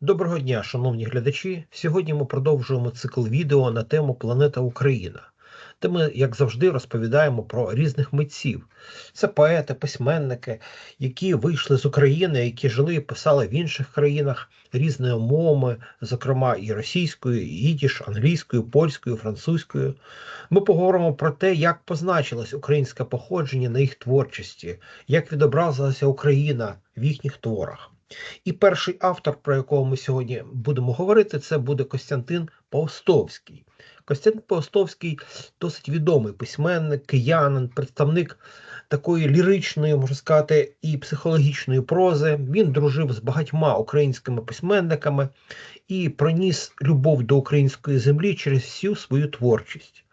Доброго дня, шановні глядачі. Сьогодні ми продовжуємо цикл відео на тему Планета Україна, де ми, як завжди, розповідаємо про різних митців. Це поети, письменники, які вийшли з України, які жили і писали в інших країнах різними мовами, зокрема і російською, і їдіш, англійською, польською, французькою. Ми поговоримо про те, як позначилось українське походження на їх творчості, як відобразилася Україна в їхніх творах. І перший автор, про якого ми сьогодні будемо говорити, це буде Костянтин Паустовський. Костянтин Паустовський досить відомий письменник, киянин, представник такої ліричної, можна сказати, і психологічної прози. Він дружив з багатьма українськими письменниками і проніс любов до української землі через всю свою творчість.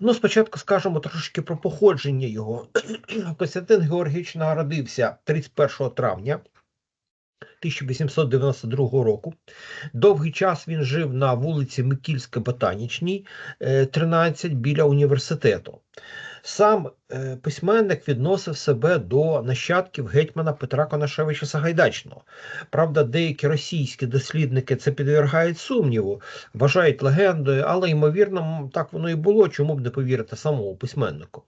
Ну, спочатку скажемо трошки про походження його. Костянтин Георгійович народився 31 травня 1892 року. Довгий час він жив на вулиці Микільська Ботанічній, 13 біля університету. Сам е, письменник відносив себе до нащадків гетьмана Петра Конашевича Сагайдачного. Правда, деякі російські дослідники це підвергають сумніву, вважають легендою, але ймовірно, так воно і було, чому б не повірити самому письменнику.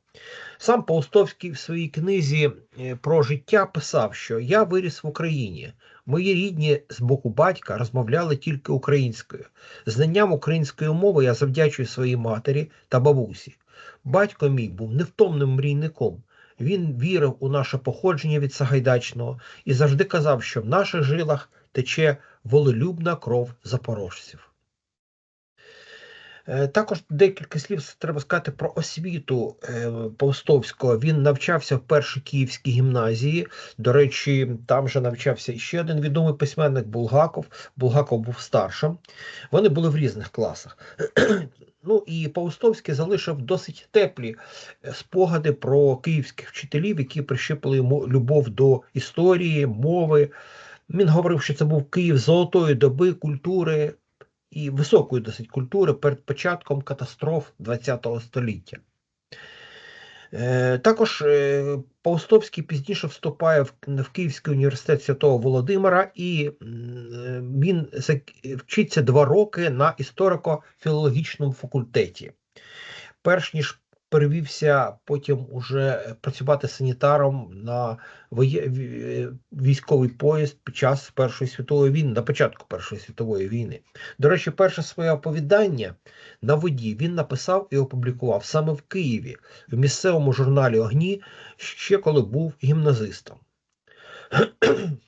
Сам Паустовський в своїй книзі е, про життя писав, що я виріс в Україні. Мої рідні з боку батька розмовляли тільки українською. Знанням української мови я завдячую своїй матері та бабусі. Батько мій був невтомним мрійником. Він вірив у наше походження від Сагайдачного і завжди казав, що в наших жилах тече волелюбна кров запорожців. Е, також декілька слів треба сказати про освіту е, Паустовського. Він навчався в першій київській гімназії. До речі, там же навчався ще один відомий письменник Булгаков. Булгаков був старшим. Вони були в різних класах. Ну і Паустовський залишив досить теплі е, спогади про київських вчителів, які прищепили йому любов до історії, мови. Він говорив, що це був Київ золотої доби, культури і високої досить культури перед початком катастроф ХХ століття. Е, також е, Паустовський пізніше вступає в Київський університет Святого Володимира, і він вчиться два роки на історико-філологічному факультеті. Перш ніж перевівся потім уже працювати санітаром на військовий поїзд під час Першої світової війни, на початку Першої світової війни. До речі, перше своє оповідання на воді він написав і опублікував саме в Києві, в місцевому журналі Огні, ще коли був гімназистом.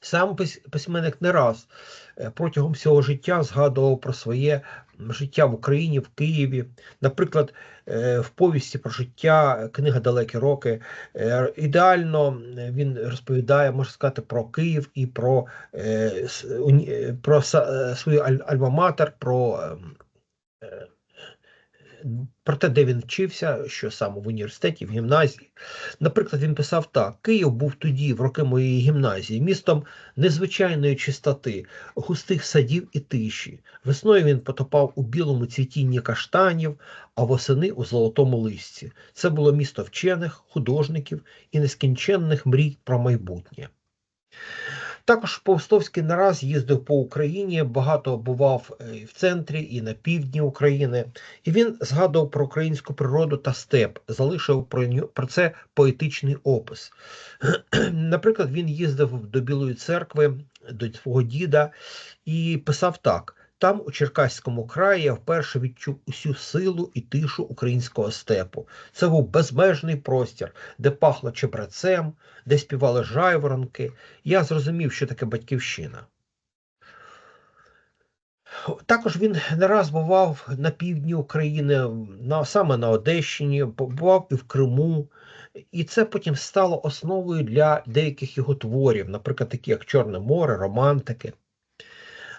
Сам письменник не раз е, протягом всього життя згадував про своє життя в Україні, в Києві. Наприклад, е, в повісті про життя, книга Далекі роки. Е, ідеально він розповідає, можна сказати, про Київ і про про свою альма-матер, про про те, де він вчився, що саме в університеті, в гімназії. Наприклад, він писав так: Київ був тоді, в роки моєї гімназії, містом незвичайної чистоти, густих садів і тиші. Весною він потопав у білому цвітінні каштанів, а восени у золотому листі. Це було місто вчених, художників і нескінченних мрій про майбутнє. Також Повстовський не раз їздив по Україні, багато бував і в центрі і на півдні України, і він згадував про українську природу та степ, залишив про про це поетичний опис. Наприклад, він їздив до Білої церкви, до свого діда і писав так. Там, у Черкаському краї, я вперше відчув усю силу і тишу українського степу. Це був безмежний простір, де пахло чебрецем, де співали жайворонки. Я зрозумів, що таке батьківщина. Також він не раз бував на півдні України, на, саме на Одещині, бував і в Криму. І це потім стало основою для деяких його творів, наприклад, такі як Чорне море, романтики.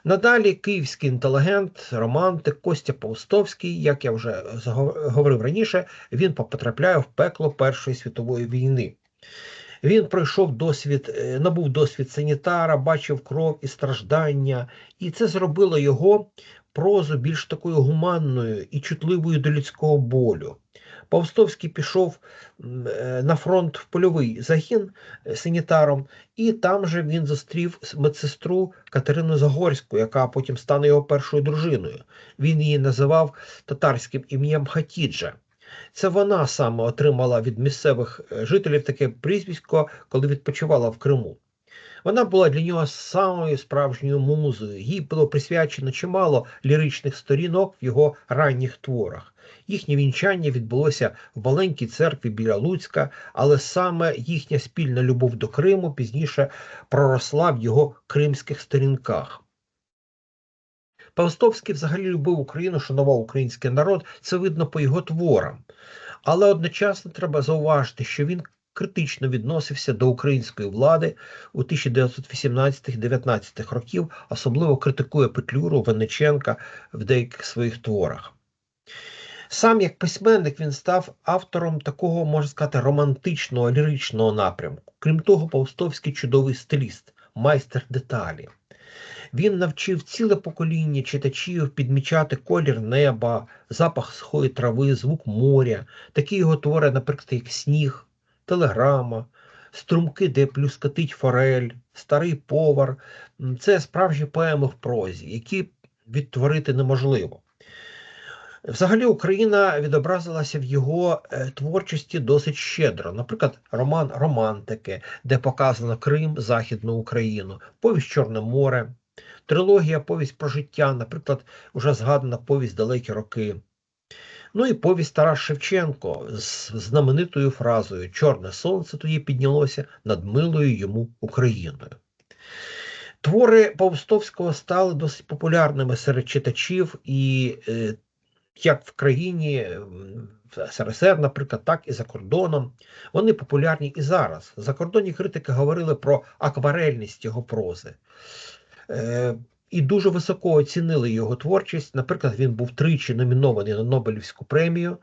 Надалі київський інтелігент, романтик Костя Паустовський, як я вже говорив раніше, він потрапляє в пекло Першої світової війни. Він пройшов досвід, е, набув досвід санітара, бачив кров і страждання, і це зробило його прозу більш такою гуманною і чутливою до людського болю. Павстовський пішов е, на фронт в польовий загін е, санітаром, і там же він зустрів медсестру Катерину Загорську, яка потім стане його першою дружиною. Він її називав татарським ім'ям Хатіджа. Це вона саме отримала від місцевих е, жителів таке прізвисько, коли відпочивала в Криму. Вона була для нього самою справжньою музою. Їй було присвячено чимало ліричних сторінок в його ранніх творах. Їхнє вінчання відбулося в маленькій церкві біля Луцька, але саме їхня спільна любов до Криму пізніше проросла в його кримських сторінках. Павстовський взагалі любив Україну, шанував український народ, це видно по його творам. Але одночасно треба зауважити, що він критично відносився до української влади у 1918-19 років, особливо критикує Петлюру Венеченка в деяких своїх творах. Сам як письменник він став автором такого, можна сказати, романтичного ліричного напрямку. Крім того, Павстовський чудовий стиліст, майстер деталі. Він навчив ціле покоління читачів підмічати колір неба, запах сухої трави, звук моря, такі його твори, наприклад, як сніг, телеграма, струмки, де плюскатить форель, старий повар. Це справжні поеми в прозі, які відтворити неможливо. Взагалі Україна відобразилася в його е, творчості досить щедро. Наприклад, роман Романтики, де показано Крим, Західну Україну, повість Чорне море, трилогія Повість про життя, наприклад, вже згадана повість Далекі роки. Ну і повість Тарас Шевченко з знаменитою фразою Чорне сонце тоді піднялося над милою йому Україною. Твори Павстовського стали досить популярними серед читачів і е, як в країні в СРСР, наприклад, так і за кордоном. Вони популярні і зараз. Закордонні критики говорили про акварельність його прози. І дуже високо оцінили його творчість. Наприклад, він був тричі номінований на Нобелівську премію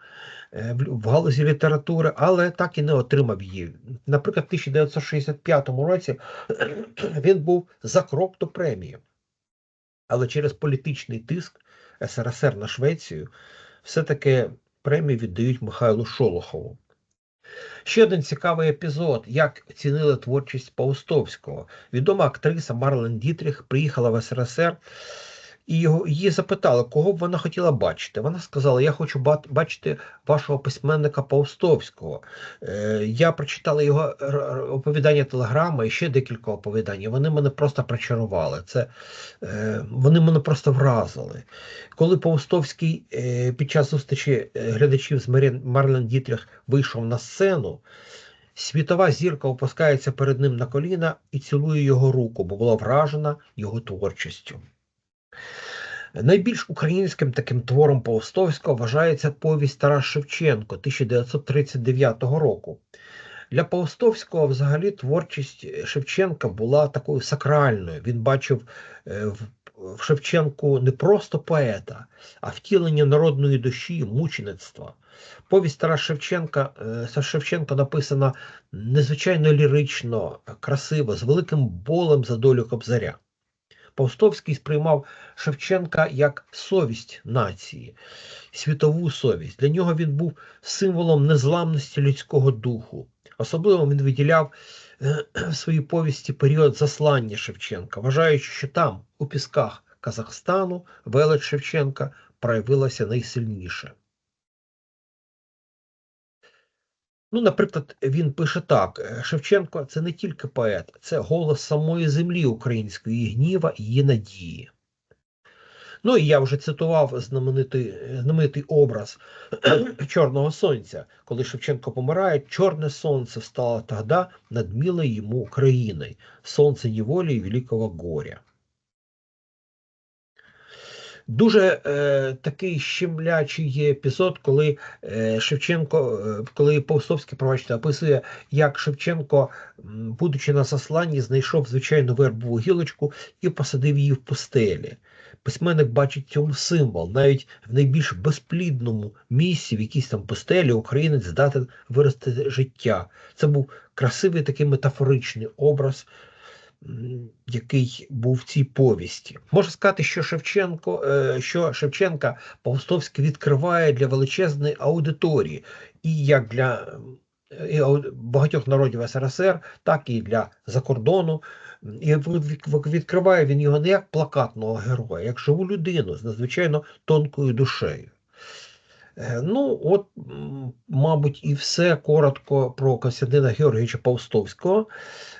е, в галузі літератури, але так і не отримав її. Наприклад, в 1965 році він був за крок до премії. Але через політичний тиск СРСР на Швецію все-таки премію віддають Михайлу Шолохову. Ще один цікавий епізод, як цінили творчість Паустовського. Відома актриса Марлен Дітріх приїхала в СРСР і його, її запитали, кого б вона хотіла бачити. Вона сказала: Я хочу бачити вашого письменника Паустовського. Е, Я прочитала його оповідання телеграма і ще декілька оповідань. Вони мене просто причарували. Це, е, Вони мене просто вразили. Коли Паустовський е, під час зустрічі е, глядачів з Марлен Дітріх вийшов на сцену. Світова зірка опускається перед ним на коліна і цілує його руку, бо була вражена його творчістю. Найбільш українським таким твором Паустовського вважається повість Тарас Шевченко 1939 року. Для Паустовського взагалі творчість Шевченка була такою сакральною. Він бачив е, в Шевченку не просто поета, а втілення народної душі, мучеництва. Повість Тарас Шевченка е, Шевченка написана незвичайно лірично, красиво, з великим болем за долю Кобзаря. Павстовський сприймав Шевченка як совість нації, світову совість. Для нього він був символом незламності людського духу. Особливо він виділяв е, в своїй повісті період заслання Шевченка, вважаючи, що там, у пісках Казахстану, велич Шевченка проявилася найсильніше. Ну, наприклад, він пише так: «Е, Шевченко це не тільки поет, це голос самої землі української, її гніва її надії. Ну і я вже цитував знаменитий знаменитий образ Чорного Сонця, коли Шевченко помирає, Чорне сонце встало тоді над йому Україною, сонце неволі і великого горя. Дуже е, такий щемлячий є епізод, коли е, Шевченко, е, коли Повстовський пробачте, описує, як Шевченко, будучи на засланні, знайшов звичайну вербову гілочку і посадив її в пустелі. Письменник бачить цьому символ, навіть в найбільш безплідному місці, в якійсь там пустелі, українець здатен вирости життя. Це був красивий такий метафоричний образ який був в цій повісті. Можна сказати, що Шевченко, е, що Шевченка Павстовський відкриває для величезної аудиторії, і як для і багатьох народів СРСР, так і для закордону. І відкриває він його не як плакатного героя, як живу людину з надзвичайно тонкою душею. Е, ну, от, мабуть, і все коротко про Костянтина Георгійовича Павстовського.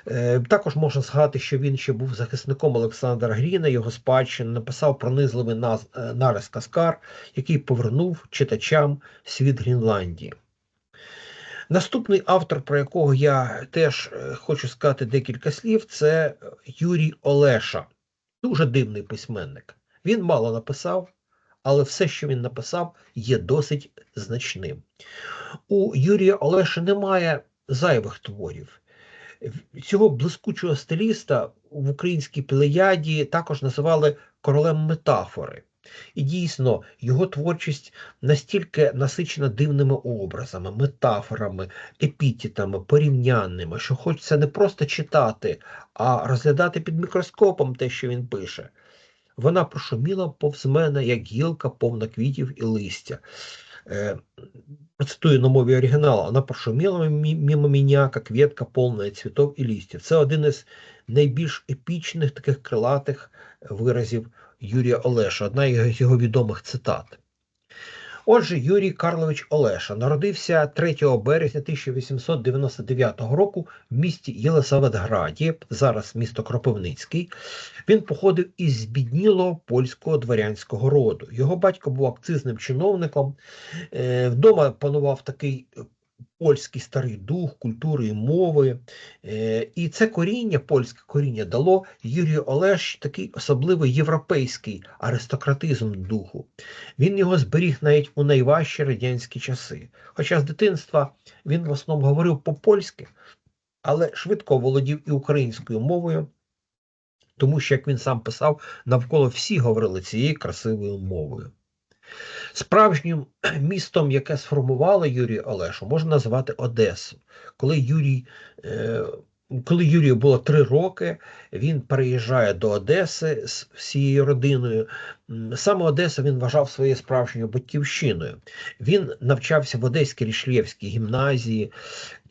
Е, також можна згадати, що він ще був захисником Олександра Гріна, його спадщини, написав пронизливий е, нарис Каскар, який повернув читачам світ Грінландії. Наступний автор, про якого я теж хочу сказати декілька слів, це Юрій Олеша, дуже дивний письменник. Він мало написав, але все, що він написав, є досить значним. У Юрія Олеши немає зайвих творів. Цього блискучого стиліста в українській плеяді також називали королем метафори. І дійсно, його творчість настільки насичена дивними образами, метафорами, епітетами, порівнянними, що хочеться не просто читати, а розглядати під мікроскопом те, що він пише. Вона прошуміла повз мене, як гілка, повна квітів і листя. Е, Процитую на мові оригіналу, вона прошуміла мимо мене, як ветка, повна цвітов і листя. Це один із найбільш епічних таких крилатих виразів Юрія Олеша, одна із його відомих цитат. Отже, Юрій Карлович Олеша народився 3 березня 1899 року в місті Єлисаветграді, зараз місто Кропивницький. Він походив із збіднілого польського дворянського роду. Його батько був акцизним чиновником. Е, вдома панував такий польський старий дух, культури і мови. Е, і це коріння, польське коріння дало Юрію Олеш такий особливий європейський аристократизм духу. Він його зберіг навіть у найважчі радянські часи. Хоча з дитинства він в основному говорив по-польськи, але швидко володів і українською мовою. Тому що, як він сам писав, навколо всі говорили цією красивою мовою. Справжнім містом, яке сформувало Юрію Олешу, можна назвати Одесу. Коли Юрій е, коли Юрію було три роки, він переїжджає до Одеси з всією родиною. Саме Одесу він вважав своєю справжньою батьківщиною. Він навчався в Одеській Рішлєвській гімназії,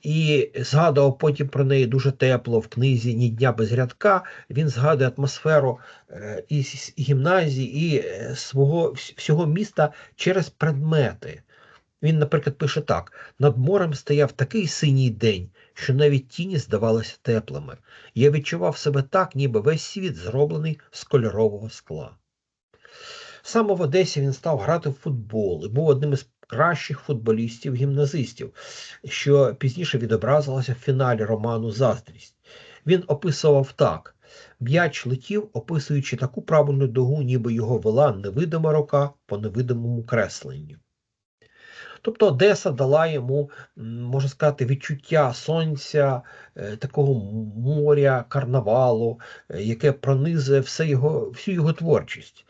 і згадував потім про неї дуже тепло в книзі Ні дня без рядка. Він згадує атмосферу е, і гімназії, і е, свого всього міста через предмети. Він, наприклад, пише так: над морем стояв такий синій день, що навіть тіні здавалися теплими. Я відчував себе так, ніби весь світ зроблений з кольорового скла. Саме в Одесі він став грати в футбол і був одним із кращих футболістів-гімназистів, що пізніше відобразилося в фіналі роману Заздрість. Він описував так: м'яч летів, описуючи таку правильну дугу, ніби його вела невидима рука по невидимому кресленню. Тобто Одеса дала йому, можна сказати, відчуття сонця, е, такого моря, карнавалу, е, яке пронизує все його, всю його творчість.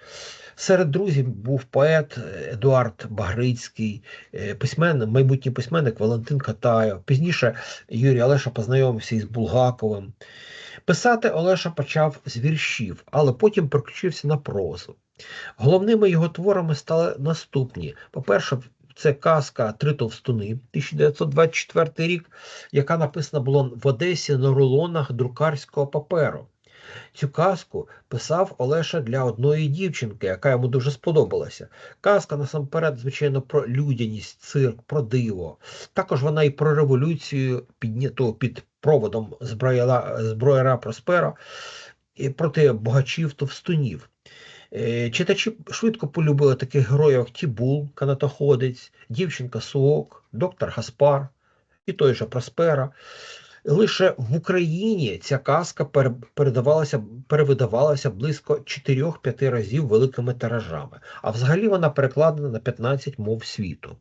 Серед друзів був поет Едуард Багрицький, е, письменник, майбутній письменник Валентин Катаєв. Пізніше Юрій Олеша познайомився із Булгаковим. Писати Олеша почав з віршів, але потім переключився на прозу. Головними його творами стали наступні. По-перше, це казка Три товстуни 1924 рік, яка написана була в Одесі на рулонах друкарського паперу. Цю казку писав Олеша для одної дівчинки, яка йому дуже сподобалася. Казка насамперед, звичайно, про людяність, цирк, про диво. Також вона і про революцію, підняту під проводом зброяра Проспера і проти богачів товстунів. Е, читачі швидко полюбили таких героїв, як Тібул, канатоходець, дівчинка Суок, доктор Гаспар і той же Проспера. Лише в Україні ця казка передавалася, перевидавалася близько 4-5 разів великими тиражами, а взагалі вона перекладена на 15 мов світу.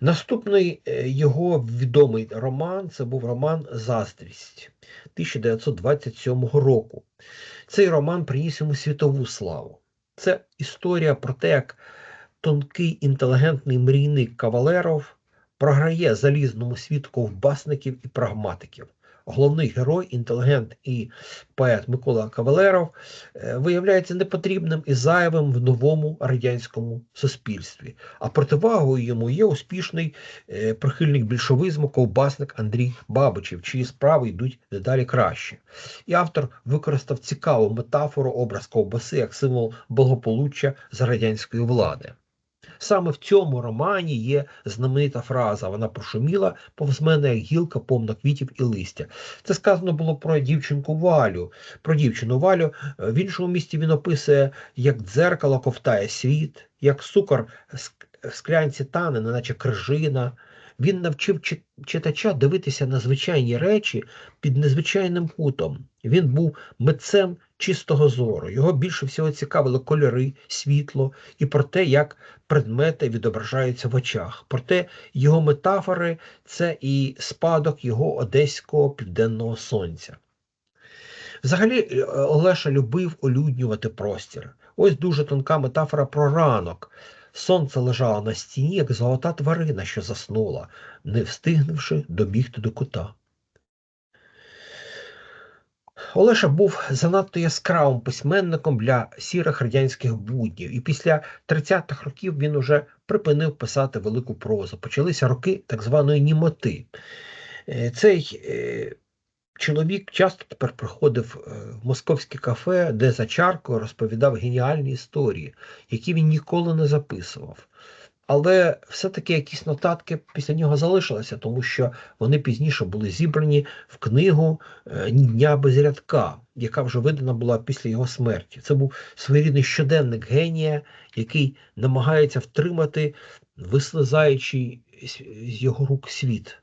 Наступний е, його відомий роман це був роман Заздрість 1927 року. Цей роман приніс йому світову славу. Це історія про те, як тонкий інтелігентний мрійник Кавалеров програє залізному світу ковбасників і прагматиків. головний герой, інтелігент і поет Микола Кавалеров е, виявляється непотрібним і зайвим в новому радянському суспільстві. А противагою йому є успішний е, прихильник більшовизму, ковбасник Андрій Бабичів, чиї справи йдуть дедалі краще. І автор використав цікаву метафору образ ковбаси як символ благополуччя за радянської влади. Саме в цьому романі є знаменита фраза. Вона прошуміла повз мене, як гілка, повна квітів і листя. Це сказано було про дівчинку Валю. Про дівчину Валю в іншому місті він описує, як дзеркало ковтає світ, як цукор в склянці тане, неначе крижина. Він навчив читача дивитися на звичайні речі під незвичайним кутом. Він був митцем чистого зору. Його більше всього цікавили кольори, світло і про те, як предмети відображаються в очах. Проте його метафори це і спадок його одеського південного сонця. Взагалі, е, Олеша любив олюднювати простір. Ось дуже тонка метафора про ранок. Сонце лежало на стіні, як золота тварина, що заснула, не встигнувши добігти до кута. Олеша був занадто яскравим письменником для сірих радянських буднів, і після 30-х років він уже припинив писати велику прозу. Почалися роки так званої німоти. Е, цей е, чоловік часто тепер приходив е, в московське кафе, де за чаркою розповідав геніальні історії, які він ніколи не записував. Але все-таки якісь нотатки після нього залишилися, тому що вони пізніше були зібрані в книгу е, дня без рядка, яка вже видана була після його смерті. Це був своєрідний щоденник генія, який намагається втримати вислизаючий з його рук світ.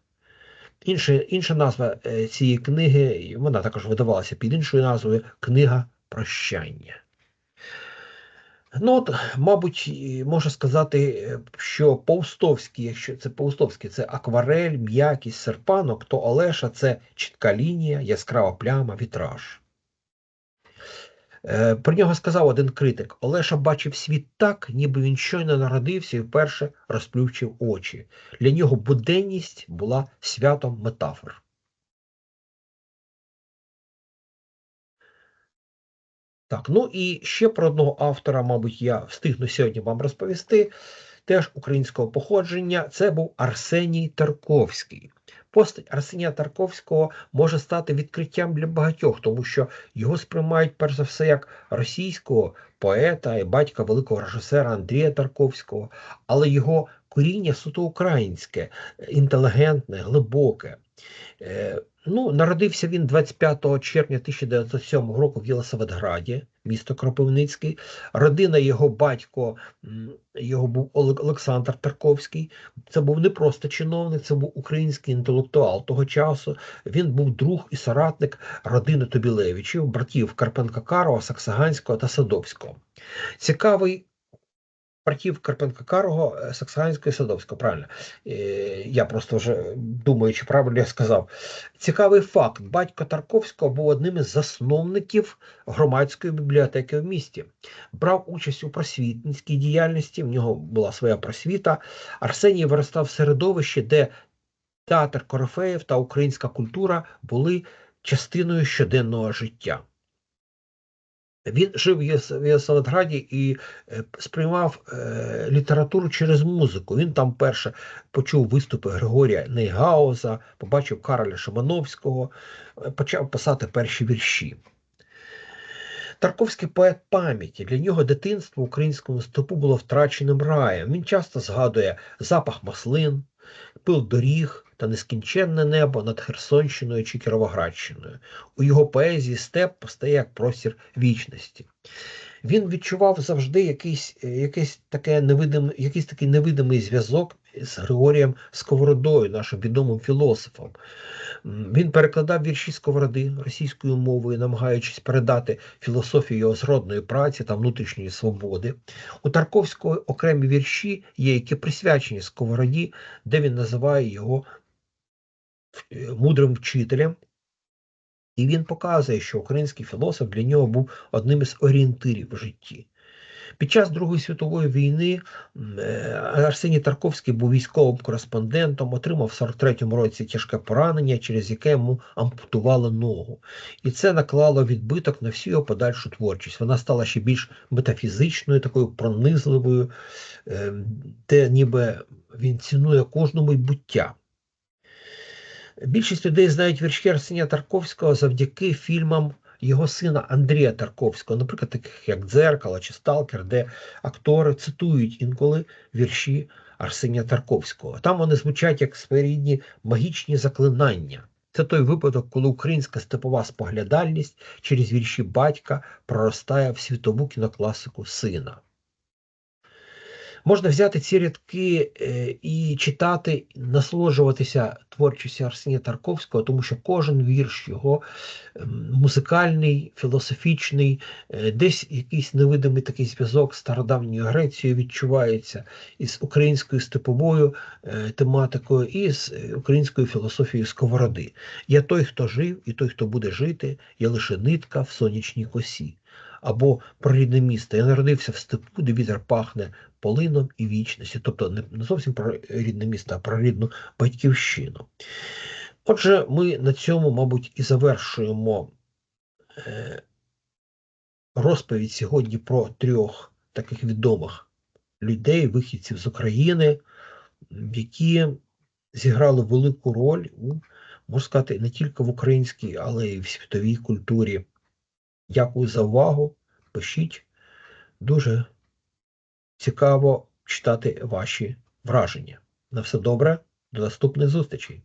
Інша, інша назва е, цієї книги, вона також видавалася під іншою назвою Книга прощання. Ну от, мабуть, можна сказати, е, що Повстовський, якщо це Повстовський, це акварель, м'якість, серпанок, то Олеша це чітка лінія, яскрава пляма, вітраж. Е, про нього сказав один критик: Олеша бачив світ так, ніби він щойно народився і вперше розплющив очі. Для нього буденність була святом метафор. Так, ну і ще про одного автора, мабуть, я встигну сьогодні вам розповісти. Теж українського походження, це був Арсеній Тарковський. Постать Арсенія Тарковського може стати відкриттям для багатьох, тому що його сприймають перш за все як російського поета і батька великого режисера Андрія Тарковського, але його коріння суто українське, інтелігентне, глибоке. Ну, Народився він 25 червня 1907 року в Єлисаветграді, місто Кропивницький. Родина його батько, його був Олександр Тарковський. Це був не просто чиновник, це був український інтелектуал того часу. Він був друг і соратник родини Тобілевичів, братів Карпенка Карова, Саксаганського та Садовського. Цікавий братів Карпенка Карого, е, Саксаганського і Садовського. Правильно. Е, я просто вже думаю, чи правильно я сказав. Цікавий факт: батько Тарковського був одним із засновників громадської бібліотеки в місті. Брав участь у просвітницькій діяльності, в нього була своя просвіта. Арсеній виростав в середовищі, де театр Корифеїв та українська культура були частиною щоденного життя. Він жив в Єсаватграді і е, сприймав е, літературу через музику. Він там перше почув виступи Григорія Нейгауза, побачив Кароля Шамановського, е, почав писати перші вірші. Тарковський поет пам'яті. Для нього дитинство в українському степу було втраченим раєм. Він часто згадує запах маслин, пил доріг та нескінченне небо над Херсонщиною чи Кіровоградщиною. У його поезії степ постає як простір вічності. Він відчував завжди якийсь якийсь, таке невидим, якийсь такий невидимий зв'язок з Григорієм Сковородою, нашим відомим філософом. Він перекладав вірші Сковороди російською мовою, намагаючись передати філософію його зродної праці та внутрішньої свободи. У Тарковського окремі вірші є, які присвячені Сковороді, де він називає його Е, мудрим вчителем, і він показує, що український філософ для нього був одним із орієнтирів в житті. Під час Другої світової війни е, Арсеній Тарковський був військовим кореспондентом, отримав в 43-му році тяжке поранення, через яке йому ампутували ногу. І це наклало відбиток на всю його подальшу творчість. Вона стала ще більш метафізичною, такою пронизливою, де ніби він цінує кожну майбуття. Більшість людей знають вірші Арсенія Тарковського завдяки фільмам його сина Андрія Тарковського, наприклад, таких як Дзеркало чи Сталкер, де актори цитують інколи вірші Арсенія Тарковського. Там вони звучать як своєрідні магічні заклинання. Це той випадок, коли українська степова споглядальність через вірші батька проростає в світову кінокласику сина. Можна взяти ці рядки е, і читати, насолоджуватися творчістю Арсенія Тарковського, тому що кожен вірш його ем, музикальний, філософічний, е, десь якийсь невидимий такий зв'язок з стародавньою Грецією відчувається, із українською степовою е, тематикою, і з українською філософією сковороди. Я той, хто жив, і той, хто буде жити, я лише нитка в сонячній косі. Або про рідне місто. Я народився в степу, де вітер пахне полином і вічністю. Тобто не не зовсім про рідне місто, а про рідну батьківщину. Отже, ми на цьому, мабуть, і завершуємо е, розповідь сьогодні про трьох таких відомих людей, вихідців з України, які зіграли велику роль у, можна сказати, не тільки в українській, але й в світовій культурі. Дякую за увагу. Пишіть. Дуже цікаво читати ваші враження. На все добре, до наступних зустрічей.